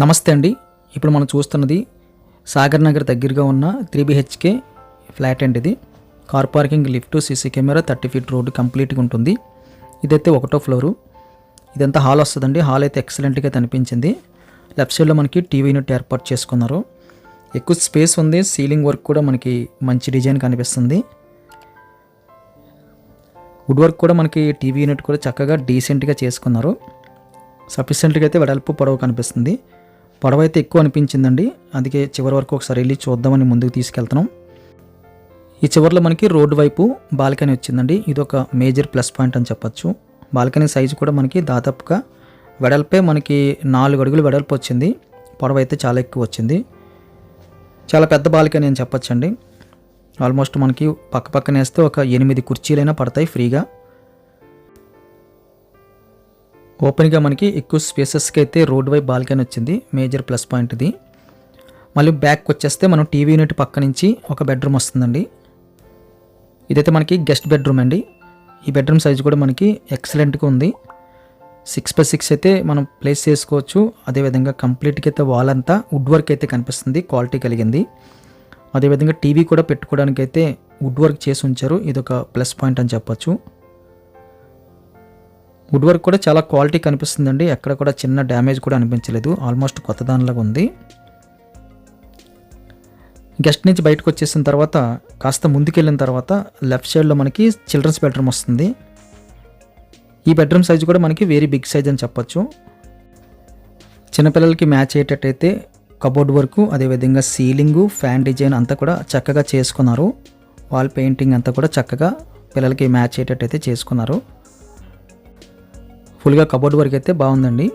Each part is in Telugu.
నమస్తే అండి. ఇప్పుడు మనం చూస్తున్నది సాగర్ నగర్ దగ్గరగా ఉన్న త్రీ బిహెచ్కే ఫ్లాట్ అండి ఇది. Car parking lift CC camera thirty feet road కంప్లీట్గా ఉంటుంది. ఇదైతే ఒకటో ఫ్లోరు. ఇదంతా హాల్ వస్తుందండి. హాల్ అయితే ఎక్సలెంట్గా కనిపించింది. లెఫ్ట్ సైడ్లో మనకి టీవీ యూనిట్ ఏర్పాటు చేసుకున్నారు. ఎక్కువ స్పేస్ ఉంది. సీలింగ్ వర్క్ కూడా మనకి మంచి డిజైన్ కనిపిస్తుంది. వుడ్ వర్క్ కూడా మనకి టీవీ యూనిట్ కూడా చక్కగా డీసెంట్గా చేసుకున్నారు. సఫిషియెంట్గా అయితే వెడల్పు పొడవు కనిపిస్తుంది. పొడవు అయితే ఎక్కువ అనిపించిందండి. అందుకే చివరి వరకు ఒకసారి వెళ్ళి చూద్దామని ముందుకు తీసుకెళ్తున్నాం. ఈ చివరిలో మనకి రోడ్డు వైపు బాల్కనీ వచ్చిందండి. ఇది ఒక మేజర్ ప్లస్ పాయింట్ అని చెప్పొచ్చు. బాల్కనీ సైజు కూడా మనకి దాదాపుగా వెడల్పే మనకి నాలుగు అడుగులు వెడల్పు వచ్చింది. పొడవు అయితే చాలా ఎక్కువ వచ్చింది. చాలా పెద్ద బాల్కనీ అని చెప్పచ్చండి. ఆల్మోస్ట్ మనకి పక్క పక్కన వేస్తే ఒక ఎనిమిది కుర్చీలైనా పడతాయి ఫ్రీగా. ఓపెన్గా మనకి ఎక్కువ స్పేసెస్కి అయితే రోడ్ వైపు బాల్కనీ వచ్చింది. మేజర్ ప్లస్ పాయింట్ ఇది. మళ్ళీ బ్యాక్ వచ్చేస్తే మనం టీవీ యూనిట్ పక్క నుంచి ఒక బెడ్రూమ్ వస్తుందండి. ఇదైతే మనకి గెస్ట్ బెడ్రూమ్ అండి. ఈ బెడ్రూమ్ సైజ్ కూడా మనకి ఎక్సలెంట్గా ఉంది. సిక్స్ బై సిక్స్ అయితే మనం ప్లేస్ చేసుకోవచ్చు. అదేవిధంగా కంప్లీట్గా అయితే వాల్ అంతా వుడ్ వర్క్ అయితే కనిపిస్తుంది. క్వాలిటీ కలిగింది. అదేవిధంగా టీవీ కూడా పెట్టుకోవడానికి అయితే వుడ్ వర్క్ చేసి ఉంచారు. ఇది ఒక ప్లస్ పాయింట్ అని చెప్పొచ్చు. వుడ్ వర్క్ కూడా చాలా క్వాలిటీ కనిపిస్తుందండి. ఎక్కడ కూడా చిన్న డ్యామేజ్ కూడా అనిపించలేదు. ఆల్మోస్ట్ కొత్త దానిలాగా ఉంది. గెస్ట్ నుంచి బయటకు వచ్చేసిన తర్వాత కాస్త ముందుకెళ్ళిన తర్వాత లెఫ్ట్ సైడ్లో మనకి చిల్డ్రన్స్ బెడ్రూమ్ వస్తుంది. ఈ బెడ్రూమ్ సైజ్ కూడా మనకి వెరీ బిగ్ సైజ్ అని చెప్పొచ్చు. చిన్నపిల్లలకి మ్యాచ్ అయ్యేటట్టయితే కబోర్డ్ వర్క్ అదేవిధంగా సీలింగు ఫ్యాన్ డిజైన్ అంతా కూడా చక్కగా చేసుకున్నారు. వాల్ పెయింటింగ్ అంతా కూడా చక్కగా పిల్లలకి మ్యాచ్ అయ్యేటట్టయితే చేసుకున్నారు. ఫుల్గా కబోర్డ్ వరకు అయితే బాగుందండి.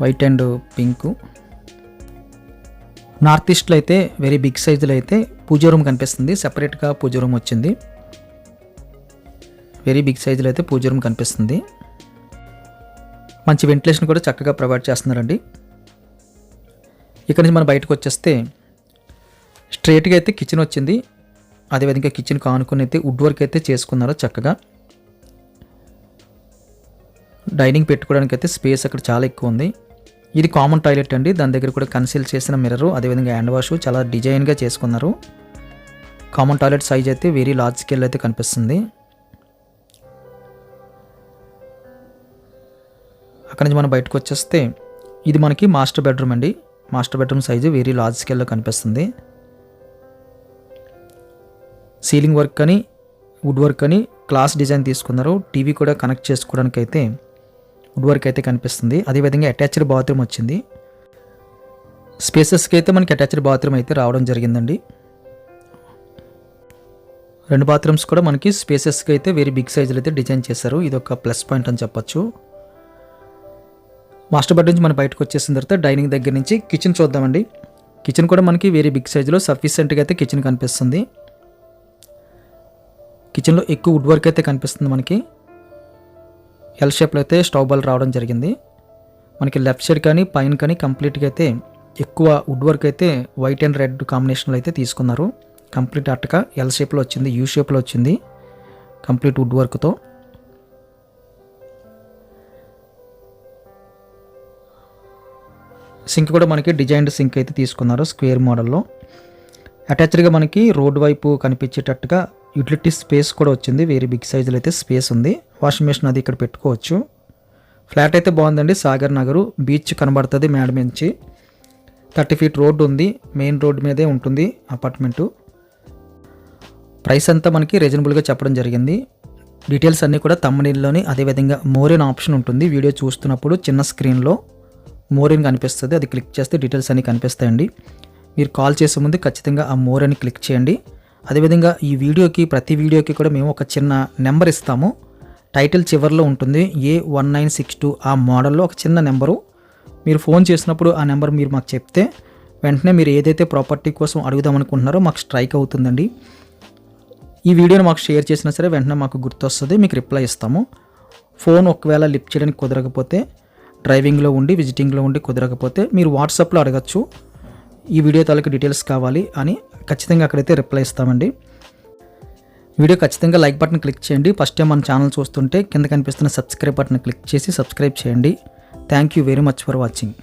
White and pink. నార్త్ ఈస్ట్లో అయితే వెరీ బిగ్ సైజులో అయితే పూజ రూమ్ కనిపిస్తుంది. సపరేట్గా పూజ రూమ్ వచ్చింది. వెరీ బిగ్ సైజులో అయితే పూజ రూమ్ కనిపిస్తుంది. మంచి వెంటిలేషన్ కూడా చక్కగా ప్రొవైడ్ చేస్తున్నారండి. ఇక్కడ నుంచి మనం బయటకు వచ్చేస్తే స్ట్రైట్గా అయితే కిచెన్ వచ్చింది. అదేవిధంగా కిచెన్ కానుకొని అయితే వుడ్ వర్క్ అయితే చేసుకున్నారు చక్కగా. డైనింగ్ పెట్టుకోవడానికి అయితే స్పేస్ అక్కడ చాలా ఎక్కువ ఉంది. ఇది కామన్ టాయిలెట్ అండి. దాని దగ్గర కూడా కన్సీల్ చేసిన మిర్రర్ అదేవిధంగా హ్యాండ్ వాష్ చాలా డిజైన్గా చేసుకున్నారు. కామన్ టాయిలెట్ సైజ్ అయితే వెరీ లార్జ్ స్కేల్ అయితే కనిపిస్తుంది. అక్కడి నుంచి మనం బయటకు వచ్చేస్తే ఇది మనకి మాస్టర్ బెడ్రూమ్ అండి. Master bedroom size very large స్కేల్లో కనిపిస్తుంది. సీలింగ్ వర్క్ అని వుడ్ వర్క్ అని క్లాస్ డిజైన్ తీసుకున్నారు. టీవీ కూడా కనెక్ట్ చేసుకోవడానికి అయితే వుడ్ వర్క్ అయితే కనిపిస్తుంది. అదేవిధంగా అటాచ్డ్ బాత్రూమ్ వచ్చింది. స్పేసెస్కి అయితే మనకి అటాచ్డ్ బాత్రూమ్ అయితే రావడం జరిగిందండి. రెండు బాత్రూమ్స్ కూడా మనకి స్పేసెస్కి అయితే వెరీ బిగ్ సైజులు అయితే డిజైన్ చేశారు. ఇది ఒక ప్లస్ పాయింట్ అని చెప్పొచ్చు. మాస్టర్ బెడ్ నుంచి మనం బయటకు వచ్చేసిన తర్వాత డైనింగ్ దగ్గర నుంచి కిచెన్ చూద్దామండి. కిచెన్ కూడా మనకి వెరీ బిగ్ సైజులో సఫిషియెంట్గా అయితే కిచెన్ కనిపిస్తుంది. కిచెన్లో ఎక్కువ వుడ్ వర్క్ అయితే కనిపిస్తుంది మనకి. ఎల్ షేప్లో అయితే స్టవ్ బాల్ రావడం జరిగింది. మనకి లెఫ్ట్ సైడ్ కానీ పైన కానీ కంప్లీట్గా అయితే ఎక్కువ వుడ్ వర్క్ అయితే వైట్ అండ్ రెడ్ కాంబినేషన్లో అయితే తీసుకున్నారు. కంప్లీట్ అట్టక ఎల్ షేప్లో వచ్చింది యూ షేప్లో వచ్చింది కంప్లీట్ వుడ్ వర్క్తో సింక్ కూడా మనకి డిజైన్డ్ సింక్ అయితే తీసుకున్నారు స్క్వేర్ మోడల్లో అటాచ్డ్గా మనకి రోడ్ వైపు కనిపించేటట్టుగా యూటిలిటీ స్పేస్ కూడా వచ్చింది. వేరే బిగ్ సైజులో అయితే స్పేస్ ఉంది. వాషింగ్ మెషిన్ అది ఇక్కడ పెట్టుకోవచ్చు. ఫ్లాట్ అయితే బాగుందండి. సాగర్ నగరు బీచ్ కనబడుతుంది మేడం నుంచి థర్టీ ఫీట్ రోడ్డు ఉంది. మెయిన్ రోడ్డు మీదే ఉంటుంది అపార్ట్మెంటు. ప్రైస్ అంతా మనకి రీజనబుల్గా చెప్పడం జరిగింది. డీటెయిల్స్ అన్నీ కూడా తమ్మనీళ్ళలోని అదేవిధంగా మోరేన్ ఆప్షన్ ఉంటుంది. వీడియో చూస్తున్నప్పుడు చిన్న స్క్రీన్లో మోరేన్ కనిపిస్తుంది. అది క్లిక్ చేస్తే డీటెయిల్స్ అన్నీ కనిపిస్తాయండి. మీరు కాల్ చేసే ముందు ఖచ్చితంగా ఆ మోర్ క్లిక్ చేయండి. అదేవిధంగా ఈ వీడియోకి ప్రతి వీడియోకి కూడా మేము ఒక చిన్న నెంబర్ ఇస్తాము. టైటిల్ చివరిలో ఉంటుంది. A one nine six two ఆ మోడల్లో ఒక చిన్న నెంబరు. మీరు ఫోన్ చేసినప్పుడు ఆ నెంబర్ మీరు మాకు చెప్తే వెంటనే మీరు ఏదైతే ప్రాపర్టీ కోసం అడుగుదాం అనుకుంటున్నారో మాకు స్ట్రైక్ అవుతుందండి. ఈ వీడియోని మాకు షేర్ చేసినా సరే వెంటనే మాకు గుర్తొస్తుంది. మీకు రిప్లై ఇస్తాము. ఫోన్ ఒకవేళ లిఫ్ట్ చేయడానికి కుదరకపోతే డ్రైవింగ్లో ఉండి విజిటింగ్లో ఉండి కుదరకపోతే మీరు వాట్సాప్లో అడగచ్చు. ఈ వీడియో తాలూకు డీటెయిల్స్ కావాలి అని ఖచ్చితంగా అక్కడైతే రిప్లై ఇస్తామండి. వీడియో ఖచ్చితంగా లైక్ బటన్ క్లిక్ చేయండి. ఫస్ట్ టైం మన ఛానల్ చూస్తుంటే కింద కనిపిస్తున్న సబ్స్క్రైబ్ బటన్ క్లిక్ చేసి సబ్స్క్రైబ్ చేయండి. Thank you very much for watching